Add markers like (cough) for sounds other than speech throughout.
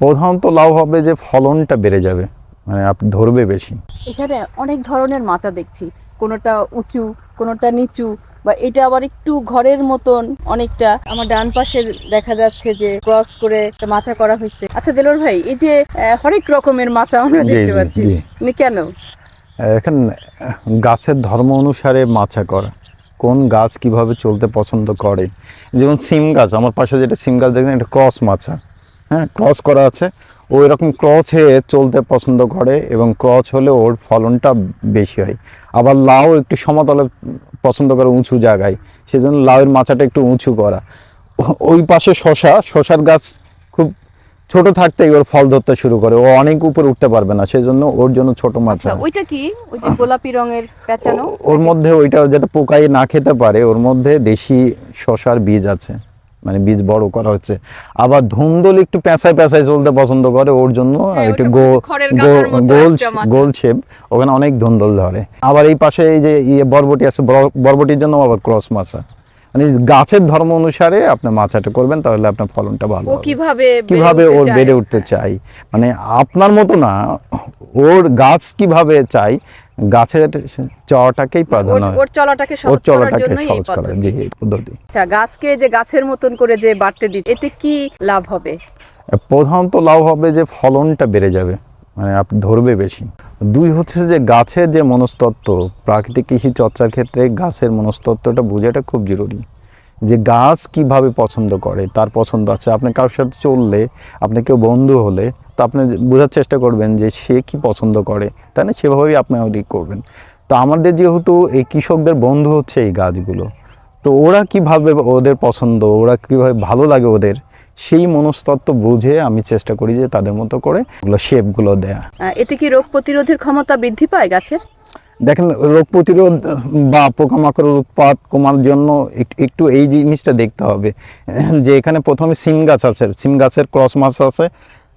প্রধানত লাভ হবে যে ফলনটা বেড়ে যাবে মানে আপনি ধরবে বেশি। এখানে অনেক ধরনের মাচা দেখছি কোনোটা উঁচু কোনোটা নিচু বা এটা আবার একটু ঘরের মতন অনেকটা। আমার ডান পাশে দেখা যাচ্ছে যে ক্রস করে মাচা করা হয়েছে। আচ্ছা দেলোর ভাই এই যে হরেক রকমের মাচা আমরা দেখতে পাচ্ছি। কেন? এখন গাছের ধর্ম অনুসারে মাছা করা। কোন গাছ কীভাবে চলতে পছন্দ করে? যেমন সিম গাছ আমার পাশে যেটা সিম গাছ দেখেন এটা ক্রস মাছা হ্যাঁ ক্রস করা আছে। ও এরকম ক্রস হয়ে চলতে পছন্দ করে এবং ক্রস হলে ওর ফলনটা বেশি হয়। আবার লাউ একটু সমতলে পছন্দ করে উঁচু জায়গায় সেজন্য লাউয়ের মাচাটা একটু উঁচু করা। ওই পাশে শশা শশার গাছ খুব ছোট থাকতেই ওর ফল ধরতে শুরু করে। ও অনেক উপরে উঠতে পারবে না সেজন্য ওর জন্য ছোট মাছা আচ্ছা ওইটা কি? ওই যে গোলাপি রঙের পেঁচানো ওর মধ্যে ওইটা যেটা পোকাই না খেতে পারে ওর মধ্যে দেশি শশার বীজ আছে। মানে বীজ বড় করা হচ্ছে। আবার ধুন্দল একটু পেঁচায় পেঁচায় চলতে পছন্দ করে ওর জন্য হ্যাঁ, একটু গোল গোল শেপ ওখানে অনেক ধুন্দল ধরে। আবার এই পাশে এই যে ইয়ে বরবটি আছে বরবটির জন্য আবার ক্রস মাছা। মানে গাছের ধর্ম অনুসারে আপনি মাচাটা করবেন তাহলে আপনার ফলনটা ভালো ও কীভাবে কীভাবে ওর? বেড়ে উঠতে চাই মানে আপনার মতো না ওর গাছ কীভাবে চাই? গাছের চাওয়াটাকেই প্রাধান্য ওর- চলাটাকে ওর চলাটাকে এই সহজ করা পদ্ধতি। জি এই পদ্ধতি। আচ্ছা গাছকে যে গাছের মতন করে যে বাড়তে দিই এতে কি লাভ হবে? প্রধানত লাভ হবে যে ফলনটা বেড়ে যাবে মানে আপনি ধরবে বেশি। দুই হচ্ছে যে গাছের যে মনস্তত্ত্ব প্রাকৃতিক কৃষি চর্চার ক্ষেত্রে গাছের মনস্তত্ত্বটা বোঝাটা খুব জরুরি। যে গাছ কীভাবে পছন্দ করে, তার পছন্দ আছে। আপনি কারোর সাথে চললে, আপনি কেউ বন্ধু হলে, তো আপনি বোঝার চেষ্টা করবেন যে সে কি পছন্দ করে, তাই না? সেভাবেই আপনি ওই করবেন। তো আমাদের যেহেতু এই কৃষকদের বন্ধু হচ্ছে এই গাছগুলো, তো ওরা কীভাবে ওদের পছন্দ, ওরা কীভাবে ভালো লাগে ওদের, সেই মনস্তত্ত্ব বুঝে আমি চেষ্টা করি যে তাদের মতো করে ওগুলো শেপগুলো দেয়া। এতে কি রোগ প্রতিরোধের ক্ষমতা বৃদ্ধি পায় গাছের? দেখেন, রোগ প্রতিরোধ, বা পোকামাকড়ের উৎপাদ কমার জন্য এক- একটু এই জিনিসটা দেখতে হবে। যে এখানে প্রথমে সিম গাছ আছে, সিম গাছের ক্রস মাছ আছে,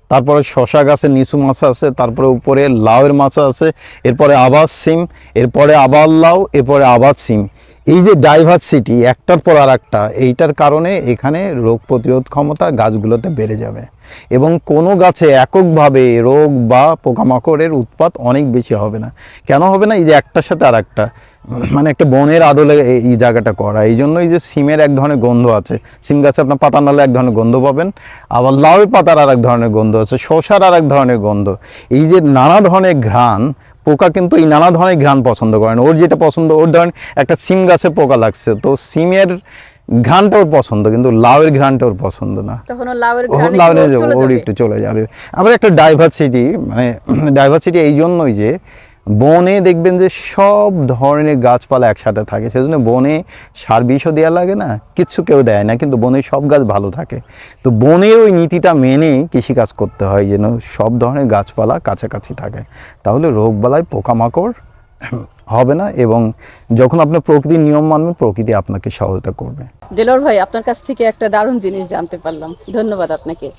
তারপরে শশা গাছের নিচু মাছ আছে, তারপরে উপরে লাউয়ের মাছ আছে, এরপরে আবার সিম, এরপরে আবার লাউ, এরপরে আবার সিম। এই যে ডাইভার্সিটি একটার পর আর একটা এইটার কারণে এখানে রোগ প্রতিরোধ ক্ষমতা গাছগুলোতে বেড়ে যাবে। এবং কোনো গাছে এককভাবে রোগ বা পোকামাকড়ের উৎপাত অনেক বেশি হবে না। কেন হবে না? এই যে একটার সাথে আর একটা মানে একটা বনের আদলে এই- জায়গাটা করা। এই জন্যই যে সিমের এক ধরনের গন্ধ আছে। সিম গাছে আপনার পাতা নালে এক ধরনের গন্ধ পাবেন, আবার লাউয়ের পাতার আর এক ধরনের গন্ধ আছে। শসার আর এক ধরনের গন্ধ। এই যে নানা ধরনের ঘ্রাণ, পোকা কিন্তু এই নানা ধরনের ঘ্রাণ পছন্দ করে না। ওর যেটা পছন্দ, ওর ধরেন একটা সিম গাছে পোকা লাগছে। তো সিমের ঘ্রাণটা ওর পছন্দ কিন্তু লাউয়ের ঘ্রাণটা ওর পছন্দ না। তখন লাউয়ের লাউয়ের চলে ওর একটু চলে যাবে। আবার একটা ডাইভার্সিটি মানে (clears throat) ডাইভার্সিটি এই জন্যই যে বনে দেখবেন যে সব ধরনের গাছপালা একসাথে থাকে। সেজন্য বনে সার বিষও দেওয়া লাগে না কিচ্ছু কেউ দেয় না কিন্তু বনে সব গাছ ভালো থাকে। তো বনের ওই নীতিটা মেনে কৃষিকাজ করতে হয় যেন সব ধরনের গাছপালা কাছাকাছি থাকে। তাহলে রোগবালাই পোকামাকড় হবে না এবং যখন আপনি প্রকৃতির নিয়ম মানবেন, প্রকৃতি আপনাকে সহায়তা করবে। দেলোর ভাই, আপনার কাছ থেকে একটা দারুণ জিনিস জানতে পারলাম। ধন্যবাদ আপনাকে।